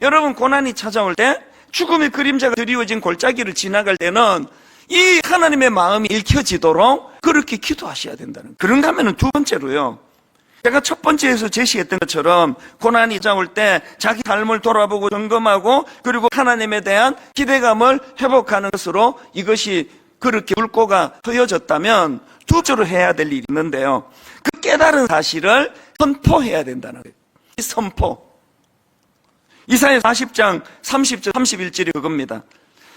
여러분 고난이 찾아올 때 죽음의 그림자가 드리워진 골짜기를 지나갈 때는 이 하나님의 마음이 읽혀지도록 그렇게 기도하셔야 된다는. 그런가 하면은 두 번째로요. 제가 첫 번째에서 제시했던 것처럼 고난이 찾아올 때 자기 삶을 돌아보고 점검하고 그리고 하나님에 대한 기대감을 회복하는 것으로 이것이 그렇게 물꼬가 트여졌다면 두 번째로 해야 될 일이 있는데요. 그 깨달은 사실을 선포해야 된다는 거예요. 이 선포. 이사야 40장 30절 31절이 그겁니다.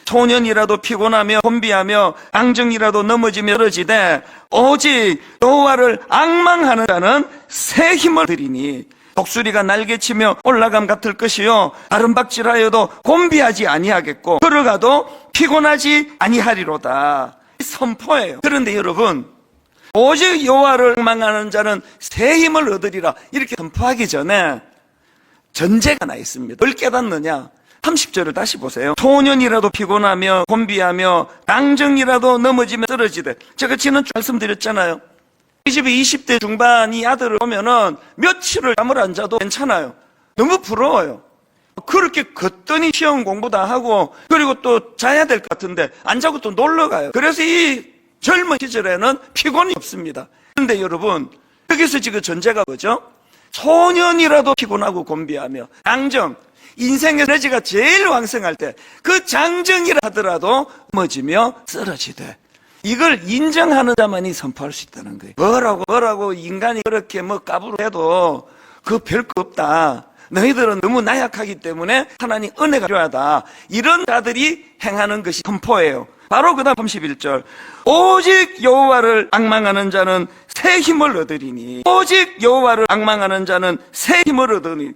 소년이라도 피곤하며 혼비하며 앙증이라도 넘어지며 떨어지되 오직 여호와를 악망하는 자는 새 힘을 드리니 독수리가 날개치며 올라감 같을 것이요 아름박질하여도 곤비하지 아니하겠고 걸어가도 피곤하지 아니하리로다. 이 선포예요. 그런데 여러분 오직 여호와를 악망하는 자는 새 힘을 얻으리라. 이렇게 선포하기 전에 전제가 하나 있습니다. 뭘 깨닫느냐? 30절을 다시 보세요. 소년이라도 피곤하며 곤비하며 낭정이라도 넘어지며 쓰러지되 제가 지난주 말씀드렸잖아요. 이 집에 20대 중반 이 아들을 보면은 며칠을 잠을 안 자도 괜찮아요. 너무 부러워요. 그렇게 걷더니 시험 공부 다 하고 그리고 또 자야 될 것 같은데 안 자고 또 놀러 가요. 그래서 이 젊은 시절에는 피곤이 없습니다. 그런데 여러분 여기서 지금 전제가 뭐죠? 소년이라도 피곤하고 곤비하며 장정 인생의 에너지가 제일 왕성할 때 그 장정이라 하더라도 넘어지며 쓰러지되 이걸 인정하는 자만이 선포할 수 있다는 거예요. 뭐라고 뭐라고 인간이 그렇게 뭐 까부로 해도 그 별거 없다. 너희들은 너무 나약하기 때문에 하나님 은혜가 필요하다. 이런 자들이 행하는 것이 선포예요. 바로 그 다음 31절. 오직 여호와를 악망하는 자는 새 힘을 얻으리니. 오직 여호와를 악망하는 자는 새 힘을 얻으니.